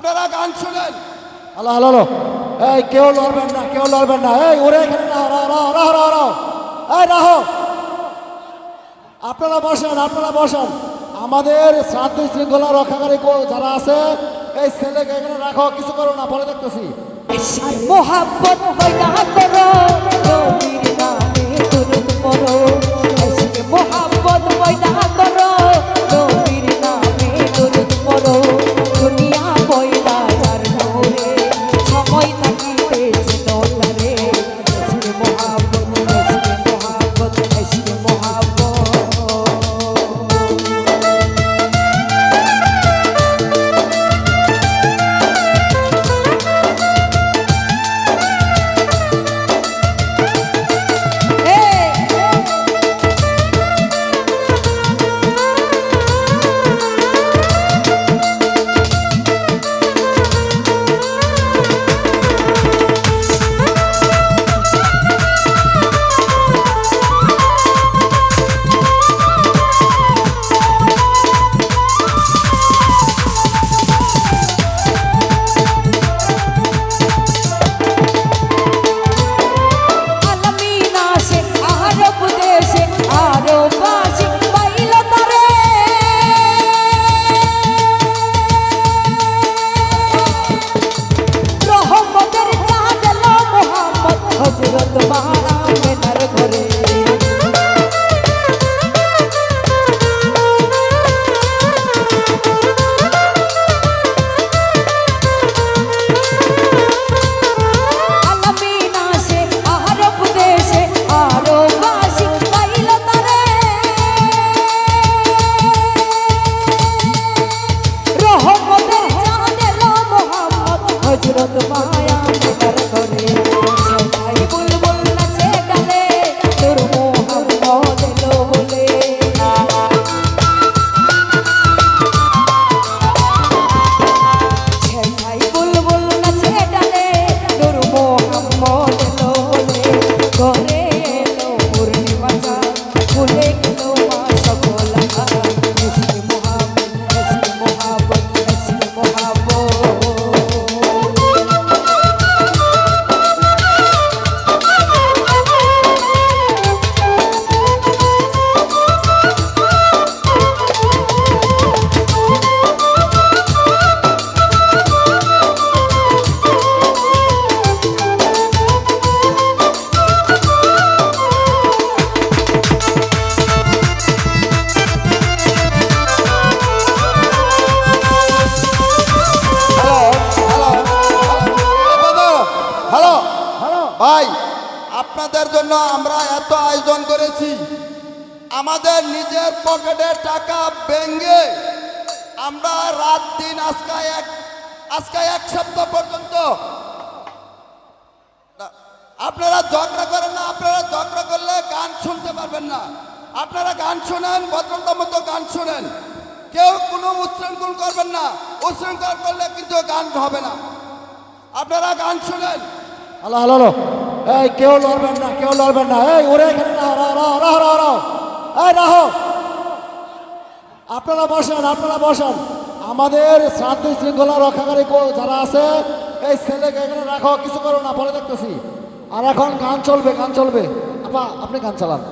আপনারা গান শুনেন। হ্যালো হ্যালো এই কেউ লড়বেন না কেউ লড়বেন না। এই ওরে এখানে এই রাহ। আপনারা বসেন আপনারা বসেন। আমাদের শান্তি শৃঙ্খলা রক্ষাকারী যারা আছে এই ছেলেকে এখানে রাখো কিছু করো না পরে দেখতেছি। পয়দা করো। হযরত আমাদের নিজের পকেটে টাকা ভেঙে আমরা রাত দিন আজকে এক আজকে এক সপ্তাহ পর্যন্ত আপনারা ঝগড়া করেন না, আপনারা ঝগড়া করলে গান শুনতে পারবেন না। আপনারা গান শোনেন ভদ্রতা মতো গান শোনেন। কেউ কোনো উচ্ছৃঙ্খল করবেন না, উচ্ছৃঙ্খল করলে কিন্তু গান হবে না। আপনারা গান শোনেন। হ্যালো হ্যালো এই, কেউ লড়বেন না, কেউ লড়বেন না। এই, ওরে এখানে রাহ আপনারা বসেন আপনারা বসেন। আমাদের শ্রাদ্ধ শৃঙ্খলা রক্ষাকারী যারা আছে, এই ছেলেকে এখানে রাখো, কিছু করো না, পরে দেখতেছি। আর এখন গান চলবে গান চলবে। আপা, আপনি গান চালান।